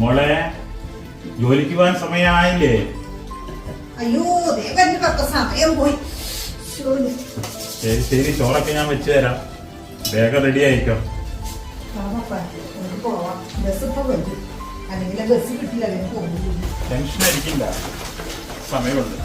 മോളെ ജോലിക്ക് പോകാൻ സമയമായില്ലേ അയ്യോ സമയം പോയി. ശരി ശരി ചോറൊക്കെ ഞാൻ വെച്ചു തരാം. വേഗം റെഡി ആയിക്കോ. ടെൻഷൻ അടിക്കില്ല സമയമുണ്ട്.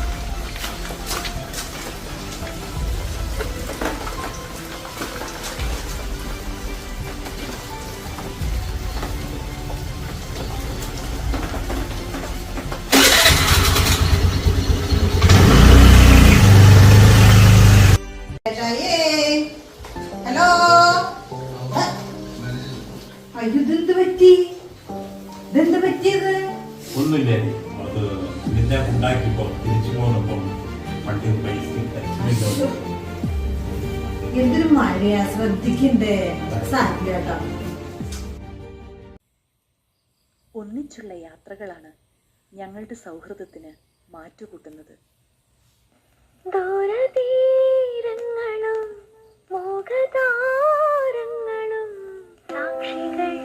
എന്തൊരു മഴയാ ശ്രദ്ധിക്കണ്ടേ? ഒന്നിച്ചുള്ള യാത്രകളാണ് ഞങ്ങളുടെ സൗഹൃദത്തിന് മാറ്റുകൂട്ടുന്നത്. ദൂരതീരങ്ങളും മോഹതാരങ്ങളും സാക്ഷികൾ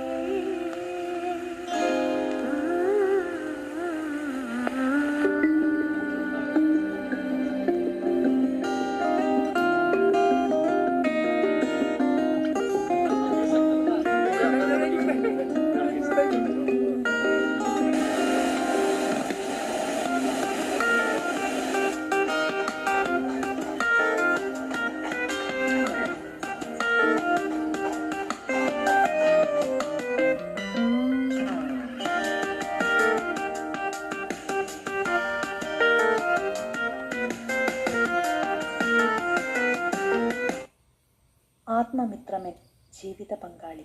ആത്മമിത്രമൻ ജീവിത പങ്കാളി.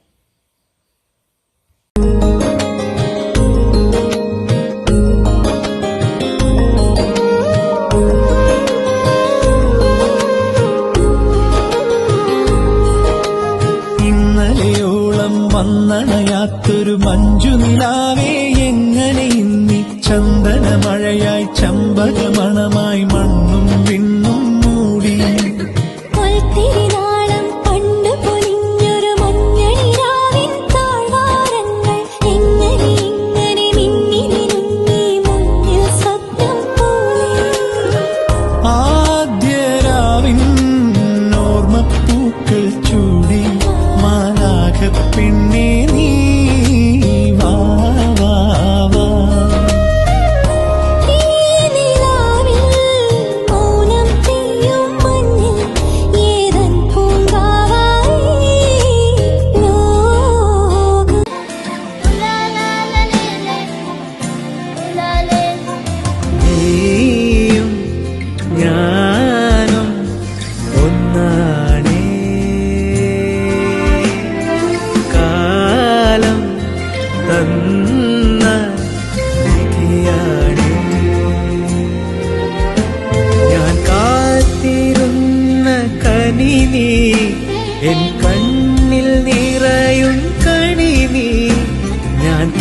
ഇന്നലെയോളം വന്നണയാത്തൊരു മഞ്ജുനിലാവേ എങ്ങനെ ഇന്നി ചന്ദന മഴയായി ചമ്പകമണമായി മണ്ണും വിണ്ണും ഓർമ്മപ്പൂക്കൾ ചൂടി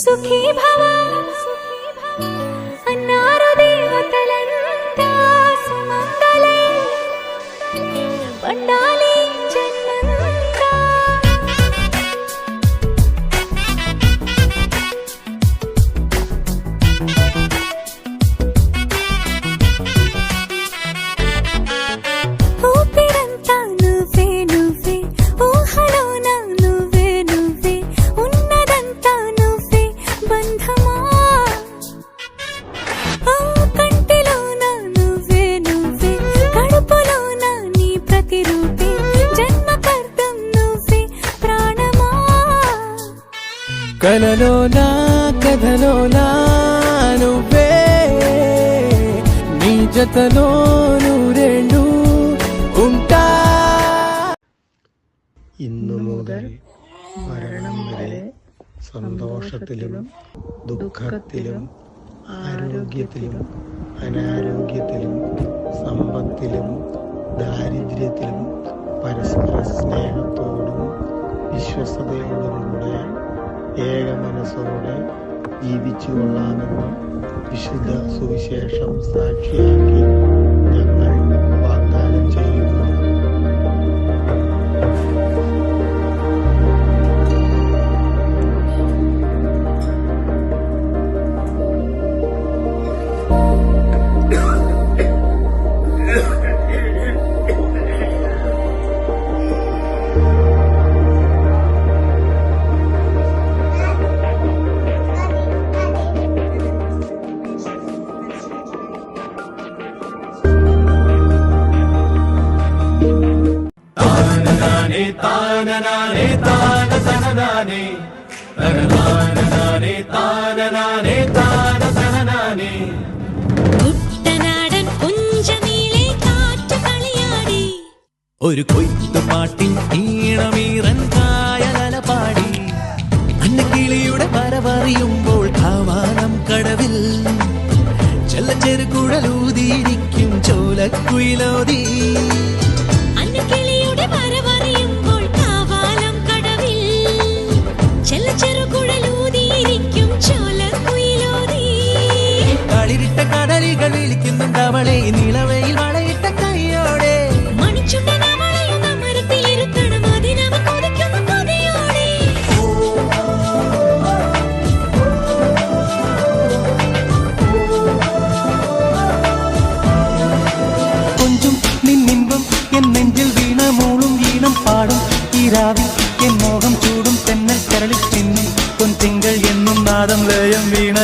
सुखी भवा। కలలోనా కథలోనా నువ్వే నీ జతలోను రెండు ఉంటా ഇന്നു മുതൽ മരണം വരെ സന്തോഷത്തിലും ദുഃഖത്തിലും ആരോഗ്യത്തിലും അനാരോഗ്യത്തിലും സമ്പത്തിലും ദാരിദ്ര്യത്തിലും പരസ്പര സ്നേഹത്തോടും വിശ്വസതയോടുകൂടെ ഏക മനസ്സോടെ ജീവിച്ചു കൊള്ളാമെന്ന് വിശുദ്ധ സുവിശേഷം സാക്ഷിയാക്കി. ഒരു കൊയ്ത്തുപാട്ടിൻ ഈണമീറൻ കായലല പാടി. അന്നക്കിളിയുടെ വരവറിയുമ്പോൾ കാവാനം കടവിൽ. ചെല്ലച്ചെരുക്കുഴലൂതിയിരിക്കും ചോലക്കുയിലോതി. അന്നക്കിളിയുടെ വരവറിയുമ്പോൾ കാവാലം കടവിൽ. ചോലക്കുയിലോതി. കളിരിട്ട കടലികൾ വിളിക്കുന്നുണ്ട് അവളെ. നിളവയിൽ ഈരാവിൽ എൻ മോഹം ചൂടും തെന്നൽ കരളിൽ പിന്നും പൊൻതിങ്കൾ എന്നും നാദം ലയം വീണ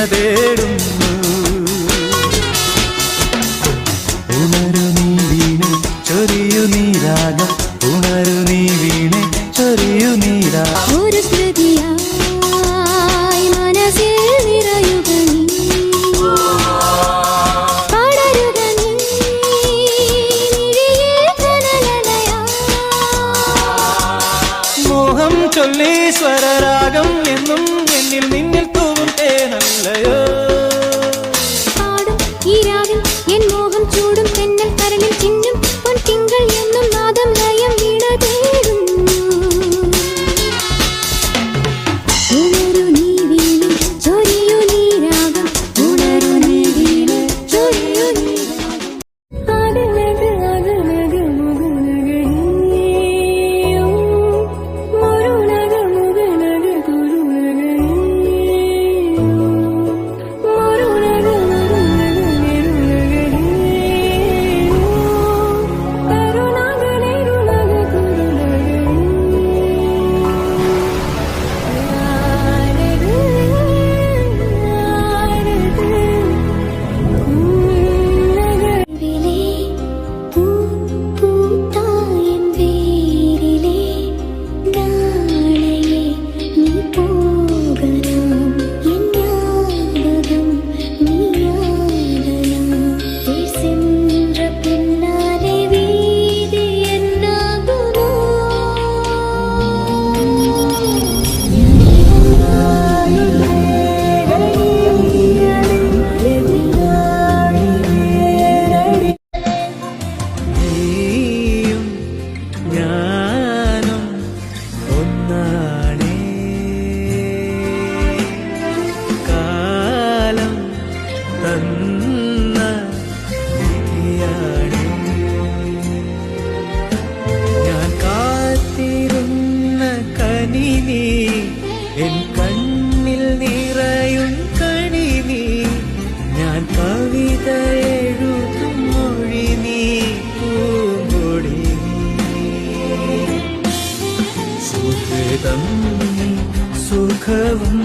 സുഖവും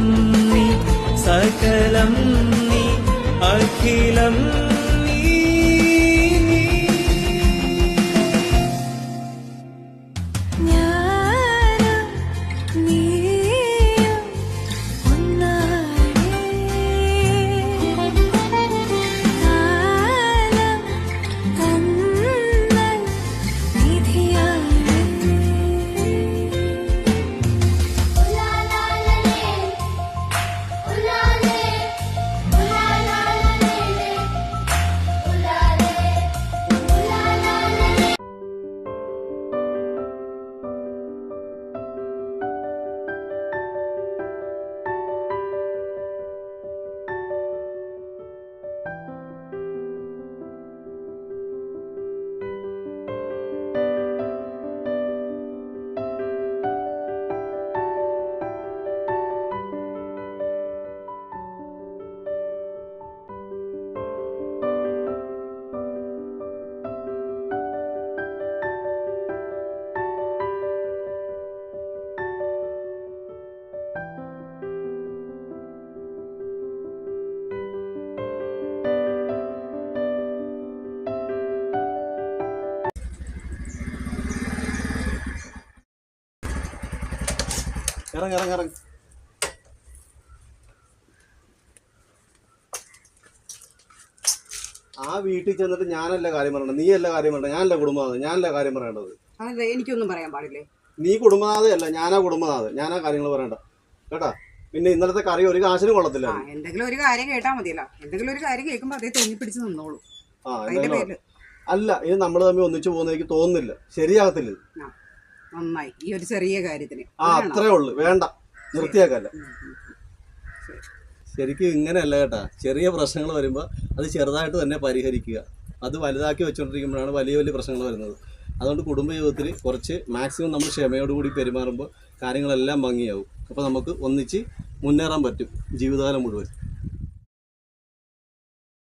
നീ സകലം നീ അഖിലം ഇറങ്ങ ഇറങ്ങി ഇറങ്ങി. ആ വീട്ടിൽ ചെന്നിട്ട് ഞാനല്ല കാര്യം പറയണ്ടത്. നീയല്ല കാര്യം പറയണ്ടത്. ഞാനല്ല കുടുംബനാഥ് ഞാനല്ല കാര്യം പറയേണ്ടത്. എനിക്കൊന്നും പറയാൻ പാടില്ലേ? നീ കുടുംബനാഥയല്ല. ഞാനാ കുടുംബനാഥ് ഞാനാ കാര്യങ്ങൾ പറയണ്ട. കേട്ടാ? പിന്നെ ഇന്നലത്തെ കറി ഒരു കാശിനും കൊള്ളത്തില്ല. ആ എന്തെങ്കിലും ഒരു കാര്യം കേട്ടാ മതിയല്ലോ. എന്തെങ്കിലും ഒരു കാര്യം കേൾക്കുമ്പോ അതേ തെങ്ങി പിടിച്ച് നിന്നോളൂ. ആ അതിന്റെ എന്തായാലും പേരിൽ. അല്ല ഇത് നമ്മൾ തമ്മിൽ ഒന്നിച്ചു പോകുന്ന എനിക്ക് തോന്നുന്നില്ല. ശരിയാകത്തില്ല ഇത്. ആ, നന്നായി. ഈ ഒരു ചെറിയ കാര്യത്തിന്. ആ. അത്രേ ഉള്ളു. വേണ്ട. നിർത്തിയാക്കല്ല ശരിക്കും ഇങ്ങനെയല്ല കേട്ടാ. ചെറിയ പ്രശ്നങ്ങൾ വരുമ്പോൾ അത് ചെറുതായിട്ട് തന്നെ പരിഹരിക്കുക. അത് വലുതാക്കി വെച്ചുകൊണ്ടിരിക്കുമ്പോഴാണ് വലിയ വലിയ പ്രശ്നങ്ങൾ വരുന്നത്. അതുകൊണ്ട് കുടുംബജീവിതത്തിൽ കുറച്ച് മാക്സിമം നമ്മൾ ക്ഷമയോടുകൂടി പെരുമാറുമ്പോൾ കാര്യങ്ങളെല്ലാം ഭംഗിയാവും. അപ്പോൾ നമുക്ക് ഒന്നിച്ച് മുന്നേറാൻ പറ്റും ജീവിതകാലം മുഴുവൻ.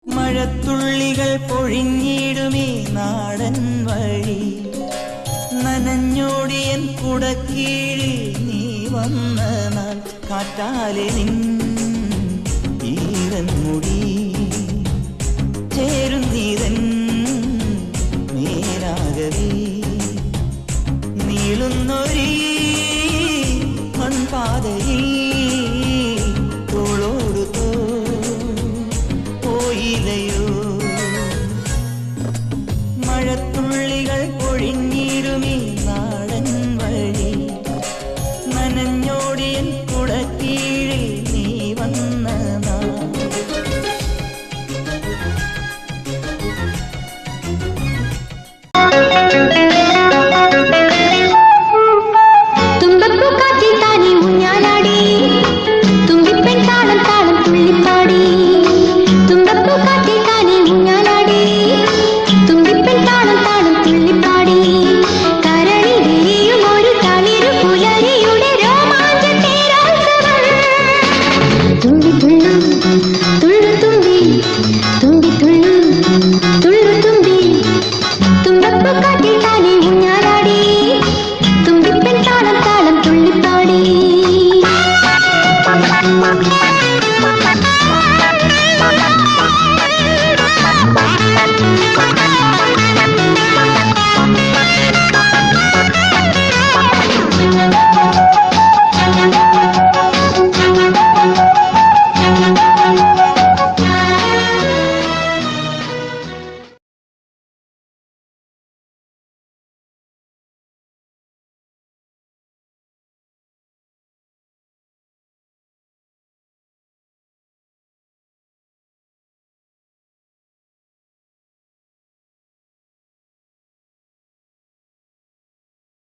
മഴത്തുള്ളികൾ പൊഴിഞ്ഞിടുമേ നാടൻ വഴി. നനഞ്ഞോടിയൻ കുടക്കീഴിൽ നീ വന്ന നാൾ കാറ്റാലെ നിൻ ഈരൻ മുടി. ചേരുന്നീതൻ മേലാകവേ. നീളുന്നൊരീ മൺപാതയിൽ